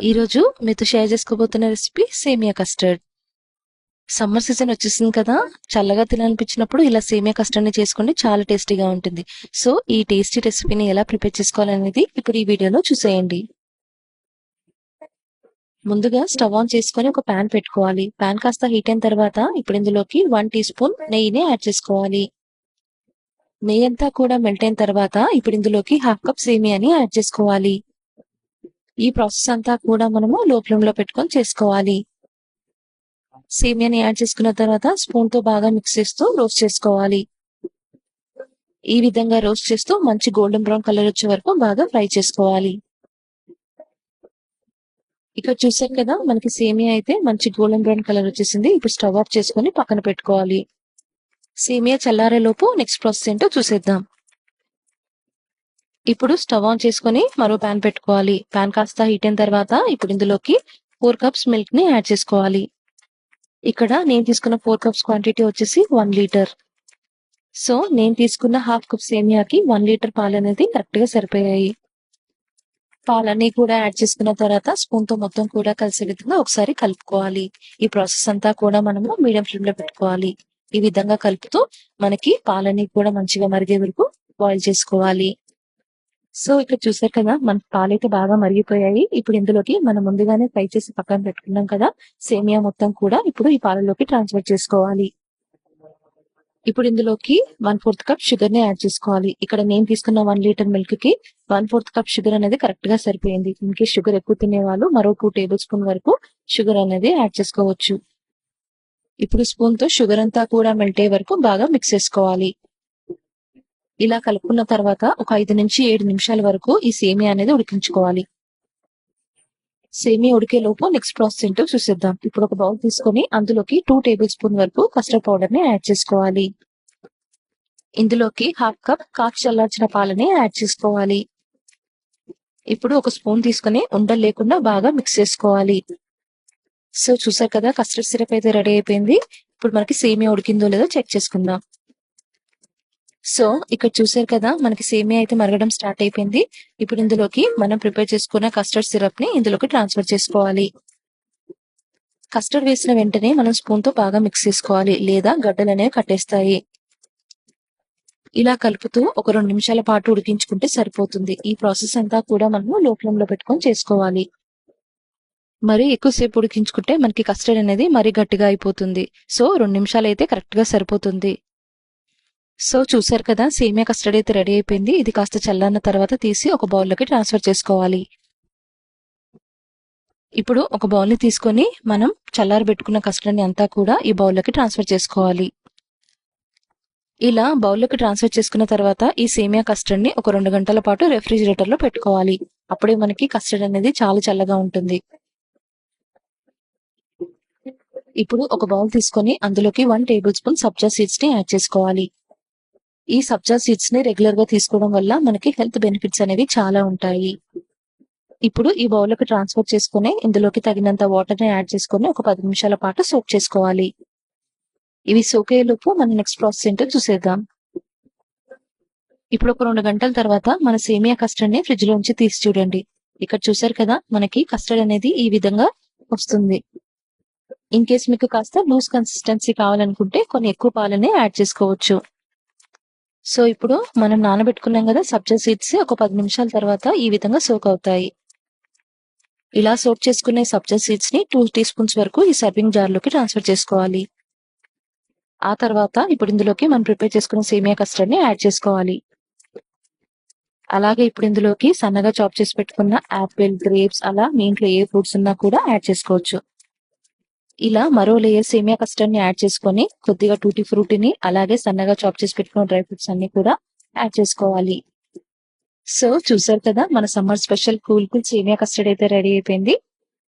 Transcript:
ఈరోజు మీతో share చేసుకోబోతున్న recipe semiya custard summer season వచ్చేసింది కదా చల్లగా తినాలనిపించినప్పుడు ఇలా సేమియా కస్టర్డ్ని చేసుకోండి చాలా టేస్టీగా ఉంటుంది. సో ఈ టేస్టీ రెసిపీని ఎలా ప్రిపేర్ చేసుకోవాలనేది ఇప్పుడు ఈ వీడియోలో చూసేయండి. ముందుగా స్టవ్ ఆన్ చేసుకొని ఒక పాన్ పెట్టుకోవాలి. పాన్ కాస్త హీట్ అయిన తర్వాత ఇప్పుడు ఇందులోకి వన్ టీ స్పూన్ నెయ్యిని యాడ్ చేసుకోవాలి. నెయ్యి అంతా కూడా మెల్ట్ అయిన తర్వాత ఇప్పుడు ఇందులోకి హాఫ్ కప్ సేమియాని యాడ్ చేసుకోవాలి. ఈ ప్రాసెస్ అంతా కూడా మనము లో ఫ్లేమ్లో పెట్టుకొని చేసుకోవాలి. సేమియాని యాడ్ చేసుకున్న తర్వాత స్పూన్తో బాగా మిక్స్ చేస్తూ రోస్ట్ చేసుకోవాలి. ఈ విధంగా రోస్ట్ చేస్తూ మంచి గోల్డెన్ బ్రౌన్ కలర్ వచ్చే వరకు బాగా ఫ్రై చేసుకోవాలి. ఇక్కడ చూసారు కదా మనకి సేమియా అయితే మంచి గోల్డెన్ బ్రౌన్ కలర్ వచ్చేసింది. ఇప్పుడు స్టవ్ ఆఫ్ చేసుకొని పక్కన పెట్టుకోవాలి. సేమియా చల్లారే లోపు నెక్స్ట్ ప్రాసెస్ ఏంటో చూసేద్దాం. ఇప్పుడు స్టవ్ ఆన్ చేసుకొని మరో ప్యాన్ పెట్టుకోవాలి. ప్యాన్ కాస్త హీట్ అయిన తర్వాత ఇప్పుడు ఇందులోకి ఫోర్ కప్స్ మిల్క్ని యాడ్ చేసుకోవాలి. ఇక్కడ నేను తీసుకున్న ఫోర్ కప్స్ క్వాంటిటీ వచ్చేసి వన్ లీటర్ సో నేను తీసుకున్న హాఫ్ కప్ సేమియాకి వన్ లీటర్ పాలు అనేది కరెక్ట్గా సరిపోయాయి. పాలన్నీ కూడా యాడ్ చేసుకున్న తర్వాత స్పూన్తో మొత్తం కూడా కలిసే విధంగా ఒకసారి కలుపుకోవాలి. ఈ ప్రాసెస్ అంతా కూడా మనము మీడియం ఫ్లేమ్లో పెట్టుకోవాలి. ఈ విధంగా కలుపుతూ మనకి పాలన్నీ కూడా మంచిగా మరిగే వరకు బాయిల్ చేసుకోవాలి. సో ఇక్కడ చూసారు కదా మన పాలైతే బాగా మరిగిపోయాయి. ఇప్పుడు ఇందులోకి మనం ముందుగానే ఫ్రై చేసి పక్కన పెట్టుకున్నాం కదా సేమియా మొత్తం కూడా ఇప్పుడు ఈ పాలలోకి ట్రాన్స్ఫర్ చేసుకోవాలి. ఇప్పుడు ఇందులోకి వన్ ఫోర్త్ కప్ షుగర్ని యాడ్ చేసుకోవాలి. ఇక్కడ నేను తీసుకున్న వన్ లీటర్ మిల్క్కి వన్ ఫోర్త్ కప్ షుగర్ అనేది కరెక్ట్గా సరిపోయింది. ఇంకే షుగర్ ఎక్కువ తినేవాళ్ళు మరో టూ టేబుల్ స్పూన్ వరకు షుగర్ అనేది యాడ్ చేసుకోవచ్చు. ఇప్పుడు స్పూన్తో షుగర్ అంతా కూడా మెల్ట్ అయ్యే వరకు బాగా మిక్స్ చేసుకోవాలి. ఇలా కలుపుకున్న తర్వాత ఒక ఐదు నుంచి ఏడు నిమిషాల వరకు ఈ సేమియా అనేది ఉడికించుకోవాలి. సేమియా ఉడికే లోపు నెక్స్ట్ ప్రాసెస్ ఏంటో చూసేద్దాం. ఇప్పుడు ఒక బౌల్ తీసుకొని అందులోకి టూ టేబుల్ స్పూన్ వరకు కస్టర్డ్ పౌడర్ని యాడ్ చేసుకోవాలి. ఇందులోకి హాఫ్ కప్ కాచి చల్లార్చిన పాలని యాడ్ చేసుకోవాలి. ఇప్పుడు ఒక స్పూన్ తీసుకొని ఉండలు లేకుండా బాగా మిక్స్ చేసుకోవాలి. సో చూసారు కదా కస్టర్డ్ సిరప్ అయితే రెడీ అయిపోయింది. ఇప్పుడు మనకి సేమియా ఉడికిందో లేదో చెక్ చేసుకుందాం. సో ఇక్కడ చూసారు కదా మనకి సేమియా అయితే మరగడం స్టార్ట్ అయిపోయింది. ఇప్పుడు ఇందులోకి మనం ప్రిపేర్ చేసుకున్న కస్టర్డ్ సిరప్ని ఇందులోకి ట్రాన్స్ఫర్ చేసుకోవాలి. కస్టర్డ్ వేసిన వెంటనే మనం స్పూన్తో బాగా మిక్స్ చేసుకోవాలి లేదా గడ్డలు అనేవి కట్టేస్తాయి. ఇలా కలుపుతూ ఒక రెండు నిమిషాల పాటు ఉడికించుకుంటే సరిపోతుంది. ఈ ప్రాసెస్ అంతా కూడా మనము లోపలంలో పెట్టుకొని చేసుకోవాలి. మరి ఎక్కువసేపు ఉడికించుకుంటే మనకి కస్టర్డ్ అనేది మరీ గట్టిగా అయిపోతుంది. సో రెండు నిమిషాలు అయితే కరెక్ట్గా సరిపోతుంది. సో చూసారు కదా సేమియా కస్టర్డ్ అయితే రెడీ అయిపోయింది. ఇది కాస్త చల్లన్న తర్వాత తీసి ఒక బౌల్లోకి ట్రాన్స్ఫర్ చేసుకోవాలి. ఇప్పుడు ఒక బౌల్ని తీసుకొని మనం చల్లారి పెట్టుకున్న కస్టర్డ్ని అంతా కూడా ఈ బౌల్లోకి ట్రాన్స్ఫర్ చేసుకోవాలి. ఇలా బౌల్లోకి ట్రాన్స్ఫర్ చేసుకున్న తర్వాత ఈ సేమియా కస్టర్డ్ని ఒక రెండు గంటల పాటు రెఫ్రిజిరేటర్లో పెట్టుకోవాలి. అప్పుడే మనకి కస్టర్డ్ అనేది చాలా చల్లగా ఉంటుంది. ఇప్పుడు ఒక బౌల్ తీసుకొని అందులోకి వన్ టేబుల్ స్పూన్ సబ్జా సీడ్స్ని యాడ్ చేసుకోవాలి. ఈ సబ్జా సీడ్స్ని రెగ్యులర్గా తీసుకోవడం వల్ల మనకి హెల్త్ బెనిఫిట్స్ అనేవి చాలా ఉంటాయి. ఇప్పుడు ఈ బౌల్లోకి ట్రాన్స్ఫర్ చేసుకుని ఇందులోకి తగినంత వాటర్ని యాడ్ చేసుకుని ఒక పది నిమిషాల పాటు సోక్ చేసుకోవాలి. ఇవి సోక్ మన నెక్స్ట్ ప్రాసెస్ ఏంటో చూసేద్దాం. ఇప్పుడు ఒక రెండు గంటల తర్వాత మన సేమియా కస్టర్డ్ని ఫ్రిడ్జ్ లోంచి తీసి చూడండి. ఇక్కడ చూసారు కదా మనకి కస్టర్డ్ అనేది ఈ విధంగా వస్తుంది. ఇన్ కేస్ మీకు కాస్త లూజ్ కన్సిస్టెన్సీ కావాలనుకుంటే కొన్ని ఎక్కువ పాలని యాడ్ చేసుకోవచ్చు. సో ఇప్పుడు మనం నానబెట్టుకున్నాం కదా సబ్జా సీడ్స్ ఒక పది నిమిషాల తర్వాత ఈ విధంగా సోక్ అవుతాయి. ఇలా సోక్ చేసుకునే సబ్జా సీడ్స్ని టూ టీ స్పూన్స్ వరకు ఈ సర్వింగ్ జార్లోకి ట్రాన్స్ఫర్ చేసుకోవాలి. ఆ తర్వాత ఇప్పుడు ఇందులోకి మనం ప్రిపేర్ చేసుకున్న సేమియా కస్టర్డ్ని యాడ్ చేసుకోవాలి. అలాగే ఇప్పుడు ఇందులోకి సన్నగా చాప్ చేసి పెట్టుకున్న యాపిల్ గ్రేప్స్ అలా మీ ఇంట్లో ఏ ఫ్రూట్స్ ఉన్నా కూడా యాడ్ చేసుకోవచ్చు. ఇలా మరో లేయర్ సేమియా కస్టర్డ్ని యాడ్ చేసుకొని కొద్దిగా టూటీ ఫ్రూటీని అలాగే సన్నగా చాప్ చేసి పెట్టుకున్న డ్రై ఫ్రూట్స్ అన్ని కూడా యాడ్ చేసుకోవాలి. సో చూసారు కదా మన సమ్మర్ స్పెషల్ కూల్ కూల్ సేమియా కస్టర్డ్ అయితే రెడీ అయిపోయింది.